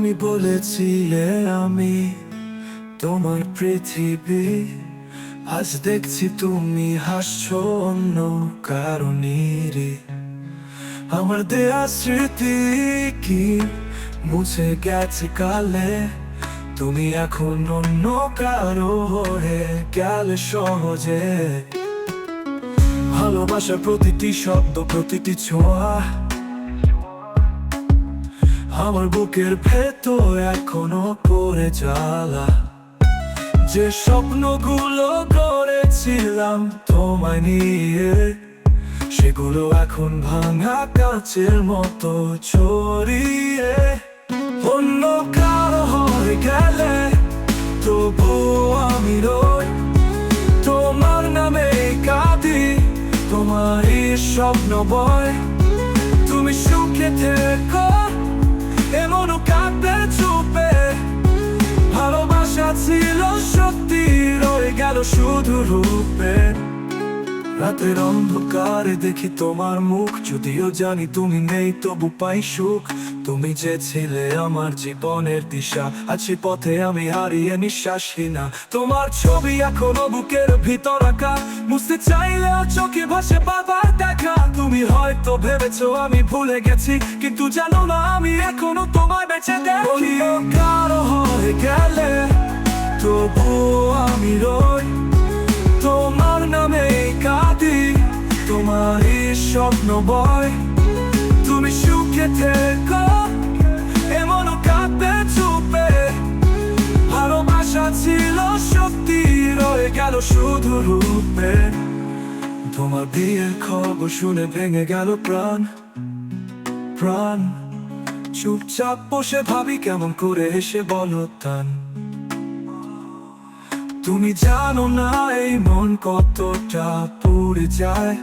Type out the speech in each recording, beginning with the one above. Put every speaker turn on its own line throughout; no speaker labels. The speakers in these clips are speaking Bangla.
বলেছিলে আমি তোমার পৃথিবী। আজ দেখছি তুমি হাসছো অন্য কারণেরই। আমার দেয়া স্মৃতি কি মুছে গেছে কালে? তুমি এখন অন্য কারও হয়ে গেলে সহজে। ভালোবাসার প্রতিটি শব্দ, প্রতিটি ছোঁয়া আমার বুকের ভেতর এখনও পড়ে জ্বালা। যে স্বপ্নগুলো করেছিলাম তোমায় নিয়ে, সেগুলো এখন ভাঙা কাচের মতো ছড়িয়ে। অন্য কারও হয়ে গেলে তবু আমি রই তোমার নামে কাঁদি তোমার স্বপ্ন বয়। শুধু রূপে রাতের অন্ধকারে দেখি তোমার মুখ। যদিও জানি তুমি নেই, তবু পাই সুখ। তুমি যে ছিলে আমার জীবনের দিশা। আছি পথে আমি হারিয়ে নিঃশ্বাসহীনা তোমার ছবি এখনও বুকের ভিতর রাখা বুঝতে চাইলে চোখে ভাসে বাবার দেখা। তুমি হয়তো ভেবেছো আমি ভুলে গেছি, কিন্তু জানো না আমি এখনও তোমায় বেঁচে দেখি। কারও হয়ে গেলে তবু আমি রই। তোমার নামে কাঁদি তোমার এই স্বপ্ন বয় তুমি সুখে থেকো এমনও কাঁদবে চুপে। ভালোবাসা ছিল সত্যি, রয়ে গেল শুধু রূপে। তোমার বিয়ের খবর শুনে ভেঙে গেল প্রাণ। প্রাণ। চুপচাপ বসে ভাবি কেমন করে এসে বলো তান। তুমি জানো না এই মন কতটা পুড়ে যায়?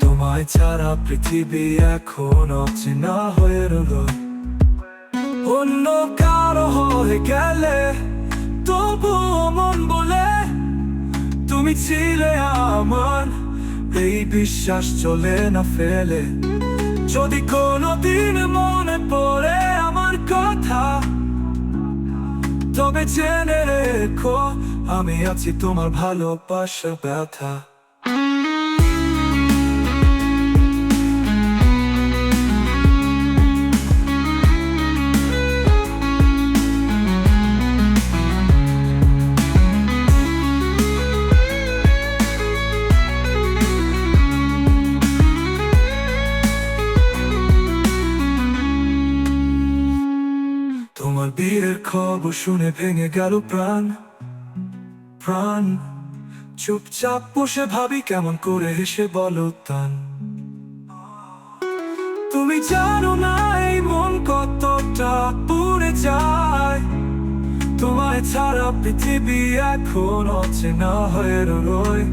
তোমায় ছাড়া পৃথিবী এখন অচেনা হয়ে রল অন্য কারও হয়ে গেলে তবু মন বলে, তুমি ছিলে আমার, এই বিশ্বাস চলে না ফেলে। যদি কোনোদিন মনে পড়ে আমার কথা তবে জেনে রেখো। আমি আছি তোমার ভালোবাসা ব্যথা। বিয়ের খবর শুনে ভেঙে গেল প্রাণ। প্রাণ। চুপচাপ বসে ভাবি কেমন করে হেসে বলো তান তুমি জানো না এই মন কতটা পুড়ে যায়। তোমায় ছাড়া পৃথিবী এখন অচেনা হয়ে রয়।